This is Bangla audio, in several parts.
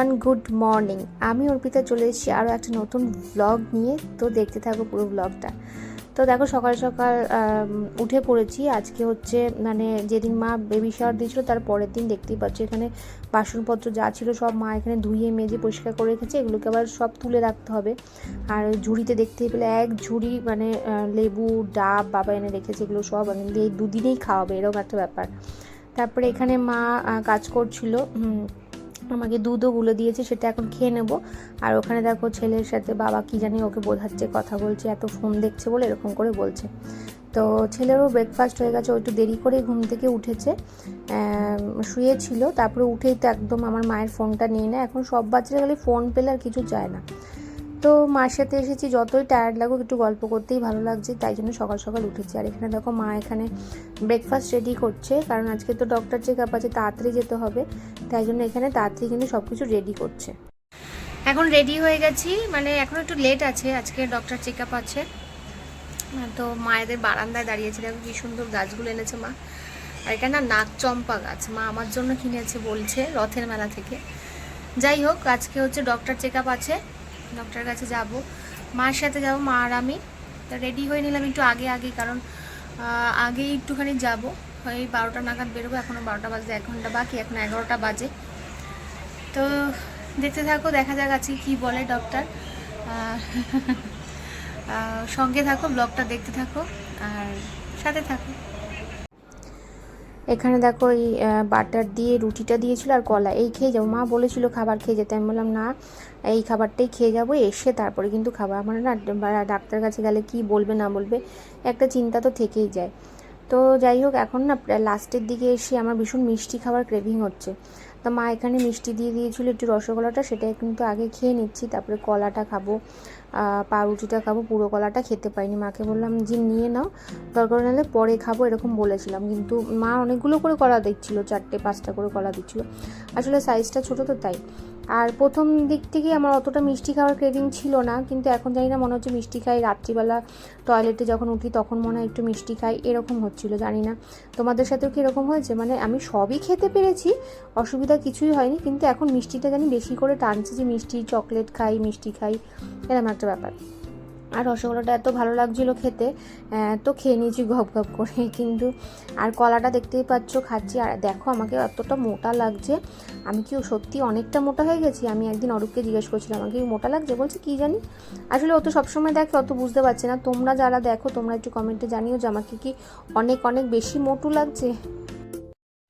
এভরিওয়ান গুড মর্নিং আমি অর্পিতা চলে এসেছি আরও একটা নতুন ব্লগ নিয়ে। তো দেখতে থাকো পুরো ব্লগটা তো দেখো সকাল সকাল উঠে পড়েছি। আজকে হচ্ছে মানে যেদিন মা বেবি শাওয়ার দিয়েছিল, তার পরের দিন দেখতেই পাচ্ছ এখানে বাসনপত্র যা ছিল সব মা এখানে ধুয়ে, মেজে, পরিষ্কার করে রেখেছে। এগুলোকে আবার সব তুলে রাখতে হবে। আর ঝুড়িতে দেখতেই পেলে এক ঝুড়ি মানে লেবু, ডাব বাবা এনে রেখেছে, এগুলো সব এই দুদিনেই খাওয়াবে, এরকম একটা ব্যাপার। তারপরে এখানে মা কাজ করছিল। আমাকে দুধও গুলো দিয়েছে, সেটা এখন খেয়ে নেব। আর ওখানে দেখো ছেলের সাথে বাবা কি জানি ওকে বোঝাচ্ছে, কথা বলছে, এত ফোন দেখছে বলে এরকম করে বলছে। তো ছেলেরও ব্রেকফাস্ট হয়ে গেছে একটু দেরি করে ঘুম থেকে উঠেছে। শুয়েছিল তারপরে উঠেই তো একদম আমার মায়ের ফোনটা নিয়ে নেয়। এখন সব বাচ্চারা খালি ফোন পেলে আর কিছু চায় না। তো মার সাথে এসেছি, যতই টায়ার্ড লাগুক একটু গল্প করতেই ভালো লাগছে, তাই জন্য সকাল সকাল উঠেছি। আর এখানে দেখো মা এখানে ব্রেকফাস্ট রেডি করছে, কারণ আজকে তো ডক্টর চেক আপ আছে, তাড়াতাড়ি যেতে হবে, তাই জন্য এখানে তাড়াতাড়ি কিন্তু সব কিছু রেডি করছে। এখন রেডি হয়ে গেছি মানে এখন একটু লেট আছে, আজকে ডক্টর চেক আপ আছে। তো মায়েদের বারান্দায় দাঁড়িয়েছে দেখো কি সুন্দর গাছগুলো এনেছে মা। আর এটা না নাক চম্পা গাছ, মা আমার জন্য কিনেছে বলছে রথের মেলা থেকে। যাই হোক, আজকে হচ্ছে ডক্টর চেক আছে। ডক্টরের কাছে যাব। মার সাথে যাব, মা আর আমি। তা রেডি হয়ে নিলাম একটু আগে আগে, কারণ আগেই একটুখানি যাব। ওই বারোটা নাগাদ বেরোবো এখনও বারোটা বাজে এক ঘণ্টা বাকি, এখন এগারোটা বাজে। তো দেখতে থাকো, দেখা যাক আজকে কী বলে ডক্টর সঙ্গে থাকো ব্লগটা দেখতে থাকো, আর সাথে থাকো। এখানে দেখো এই বাটার দিয়ে, রুটিটা দিয়েছিল আর কলা। এই খেয়ে যাব মা বলেছিল খাবার খেয়ে যেতে। আমি বললাম, না, এই খাবারটাই খেয়ে যাব, এসে তারপরে কিন্তু খাবার আমার না ডাক্তার কাছে গেলে কি বলবে, না বলবে, একটা চিন্তা তো থেকেই যায়। তো যাই হোক, এখন না লাস্টের দিকে এসে আমার ভীষণ মিষ্টি খাবার ক্রেভিং হচ্ছে। তো মা এখানে মিষ্টি দিয়ে দিয়েছিল একটু রসগোল্লাটা, সেটা কিন্তু আগে খেয়ে নিচ্ছি, তারপরে কলাটা খাব পাউরুটিটা খাব, পুরো কলাটা খেতে পাইনি। মাকে বললাম, যে নিয়ে নাও, দরকার নাহলে পরে খাব, এরকম বলেছিলাম। কিন্তু মা অনেকগুলো করে কলা দিচ্ছিল, চারটে, পাঁচটা করে কলা দিচ্ছিল। আসলে সাইজটা ছোটো তো তাই। আর প্রথম দিক থেকে আমার অতটা মিষ্টি খাওয়ার ক্রেভিং ছিল না, কিন্তু এখন জানি না, মনে হচ্ছে মিষ্টি খাই। রাত্রিবেলা টয়লেটে যখন উঠি, তখন মনে হয় একটু মিষ্টি খাই, এরকম হচ্ছিল, জানি না। তোমাদের সাথেও কি এরকম হয়েছে? মানে আমি সবই খেতে পেরেছি, অসুবিধা কিছুই হয়নি, কিন্তু এখন মিষ্টিটা জানি বেশি করে টানছে যে মিষ্টি চকলেট খাই, মিষ্টি খাই, এরকম একটা ব্যাপার। আর রসগোল্লাটা এত ভালো লাগছিল খেতে তো খেয়ে নিয়েছি ঘপ ঘপ করে। কিন্তু আর কলাটা দেখতেই পাচ্ছ, খাচ্ছি। আর দেখো, আমাকে এতটা মোটা লাগছে। আমি কি সত্যি অনেকটা মোটা হয়ে গেছি? আমি একদিন অরূপকে জিজ্ঞেস করছিলাম, আমাকে মোটা লাগছে? বলছে, কি জানি? আসলে ও তো সবসময় দেখে, অত বুঝতে পারছে না। তোমরা যারা দেখো, তোমরা একটু কমেন্টে জানিও যে আমাকে কি অনেক অনেক বেশি মোটু লাগছে।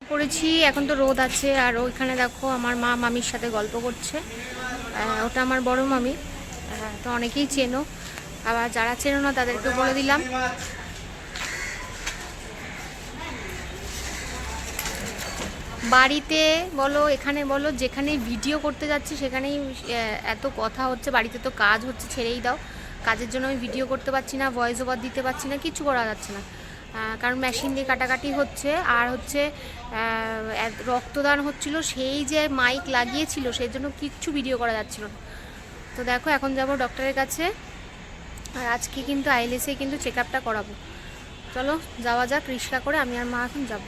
পড়েছি এখন তো রোদ আছে। আর ওইখানে দেখো, আমার মা মামির সাথে গল্প করছে। ওটা আমার বড় মামি। তো অনেকেই চেনো। আবার যারা চেনো না তাদেরকে বলে দিলাম। বাড়িতে বলো, এখানে বলো যেখানে ভিডিও করতে যাচ্ছি, সেখানেই এত কথা হচ্ছে, বাড়িতে তো কাজ হচ্ছে, ছেড়েই দাও। কাজের জন্য আমি ভিডিও করতে পারছি না ভয়েস ওভার দিতে পারছি না, কিছু করা যাচ্ছে না। কারণ মেশিন দিয়ে কাটাকাটি হচ্ছে, আর হচ্ছে রক্তদান হচ্ছিল, সেই যে মাইক লাগিয়েছিল, সেই জন্য কিচ্ছু ভিডিও করা যাচ্ছিল না। তো দেখো, এখন যাব ডক্টরের কাছে। আর আজকে কিন্তু আইলেসে কিন্তু চেক আপটা করাবো। চলো, যাওয়া যাক, রিক্সা করে আমি আর মা এখন যাব।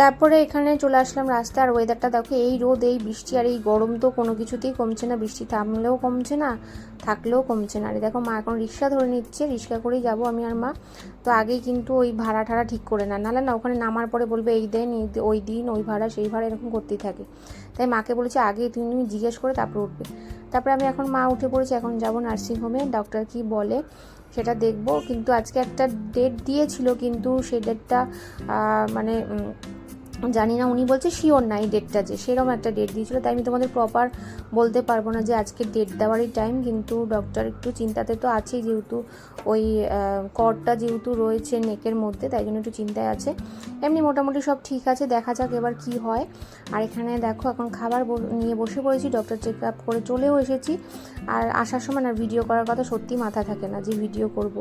তারপরে এখানে চলে আসলাম রাস্তা আর ওয়েদারটা দেখো, এই রোদ, এই বৃষ্টি আর এই গরম তো কোনো কিছুতেই কমছে না। বৃষ্টি থামলেও কমছে না, থাকলেও কমছে না। আর দেখো, মা এখন রিক্সা ধরে নিচ্ছে, রিক্সা করেই যাব আমি আর মা। তো আগেই কিন্তু ওই ভাড়া ঠাড়া ঠিক করে না নাহলে না, ওখানে নামার পরে বলবে, এই দেন ওই দিন, ওই ভাড়া, সেই ভাড়া, এরকম করতেই থাকে। তাই মাকে বলেছি, আগে তুমি জিজ্ঞেস করে তারপর উঠবে। তারপরে আমি এখন মা উঠে পড়েছি, এখন যাব নার্সিংহোমে ডক্টর কি বলে সেটা দেখব। কিন্তু আজকে একটা ডেট দিয়েছিল, কিন্তু সেই ডেটটা মানে জানি না, উনি বলছে শিওর নাই ডেটটা যে, সেরকম একটা ডেট দিয়েছিল, তাই আমি তোমাদের প্রপার বলতে পারব না যে আজকে ডেট দেওয়ারই টাইম কিন্তু ডক্টর একটু চিন্তাতে তো আছেই যেহেতু ওই কর্ডটা যেহেতু রয়েছে নেকের মধ্যে, তাই জন্য একটু চিন্তায় আছে। এমনি মোটামুটি সব ঠিক আছে, দেখা যাক এবার কি হয়। আর এখানে দেখো, এখন খাবার নিয়ে বসে পড়েছি ডক্টর চেক আপ করে চলেও এসেছি। আর আসার সময় না ভিডিও করার কথা সত্যি মাথা থাকে না যে ভিডিও করব।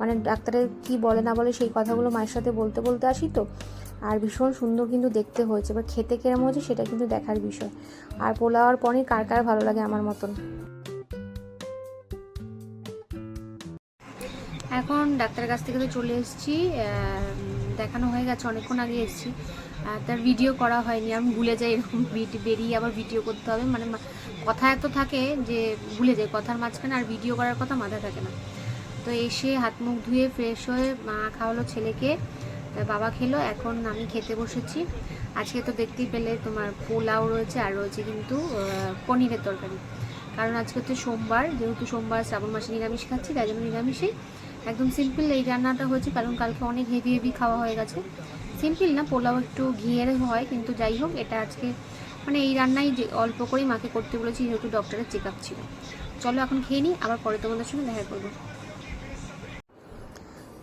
মানে ডাক্তারের কি বলে না বলে সেই কথাগুলো মায়ের সাথে বলতে বলতে আসি তো। আর ভীষণ সুন্দর কিন্তু দেখতে হয়েছে, এবার খেতে কেরম হয়েছে সেটা কিন্তু দেখার বিষয়। আর পোলাও আর পনির কার কার ভালো লাগে আমার মতন? এখন ডাক্তারের কাছ থেকে তো চলে এসেছি দেখানো হয়ে গেছে, অনেকক্ষণ আগে এসেছি। তার ভিডিও করা হয়নি, আমি ভুলে যাই এরকম বেরিয়ে আবার ভিডিও করতে হবে। মানে কথা এত থাকে যে ভুলে যাই, কথার মাঝখানে আর ভিডিও করার কথা মাথায় থাকে না। তো এসে হাত মুখ ধুয়ে ফ্রেশ হয়ে মা খাওয়ালো ছেলেকে। বাবা খেলো, এখন আমি খেতে বসেছি। আজকে তো দেখতেই পেলে তোমার পোলাও রয়েছে আর রয়েছে কিন্তু পনিরের তরকারি। কারণ আজকে হচ্ছে সোমবার, যেহেতু সোমবার শ্রাবণ মাসে নিরামিষ খাচ্ছি, তাই জন্য নিরামিষেই। একদম সিম্পল এই রান্নাটা হয়েছে, কারণ কালকে অনেক হেভি হেভি খাওয়া হয়ে গেছে। সিম্পল না, পোলাও একটু ঘিয়ের হয়, কিন্তু যাই হোক, এটা আজকে মানে এই রান্নাই যে অল্প করেই মাকে করতে বলেছি, যেহেতু ডক্টরের চেক আপ ছিল। চলো এখন খেয়ে নিই, আবার পরে তোমাদের সঙ্গে দেখা করব।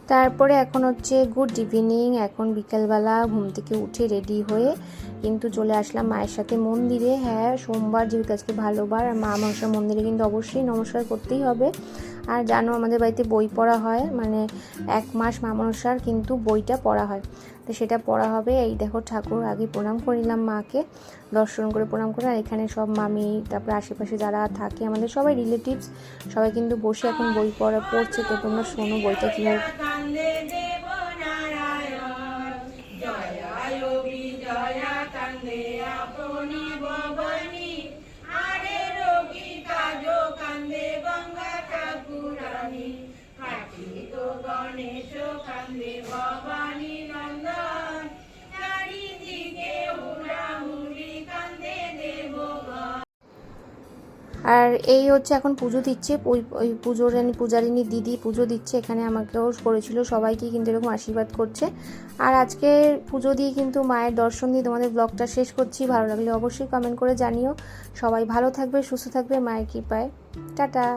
তারপরে এখন হচ্ছে গুড ইভিনিং এখন বিকেলবেলা ঘুম থেকে উঠে রেডি হয়ে কিন্তু চলে আসলাম মায়ের সাথে মন্দিরে। হ্যাঁ সোমবার যেহেতু আজকে ভালোবার, আর মা মনসার মন্দিরে কিন্তু অবশ্যই নমস্কার করতেই হবে। আর জানো আমাদের বাড়িতে বই পড়া হয় মানে এক মাস মামনসার কিন্তু বইটা পড়া হয়। তো সেটা পড়া হবে, এই দেখো ঠাকুর আগে প্রণাম করিলাম মাকে, দর্শন করে প্রণাম করে, আর এখানে সব মামি, তারপরে আশেপাশে যারা থাকে আমাদের সবাই রিলেটিভস সবাই কিন্তু বসে এখন বই পড়া পড়ছে, তো তোমরা শোনো বইটা কীভাবে আর এই হচ্ছে এখন পুজো দিচ্ছে। ওই ওই পুজোর পূজারিনী দিদি পুজো দিচ্ছে। এখানে আমাকেও করেছিল। সবাইকে কিন্তু এরকম আশীর্বাদ করছে। আর আজকে পুজো দিয়ে কিন্তু মায়ের দর্শন দিয়ে তোমাদের ব্লগটা শেষ করছি। ভালো লাগলে অবশ্যই কমেন্ট করে জানিও। সবাই ভালো থাকবে, সুস্থ থাকবে। মায়ের কৃপায়। টাটা।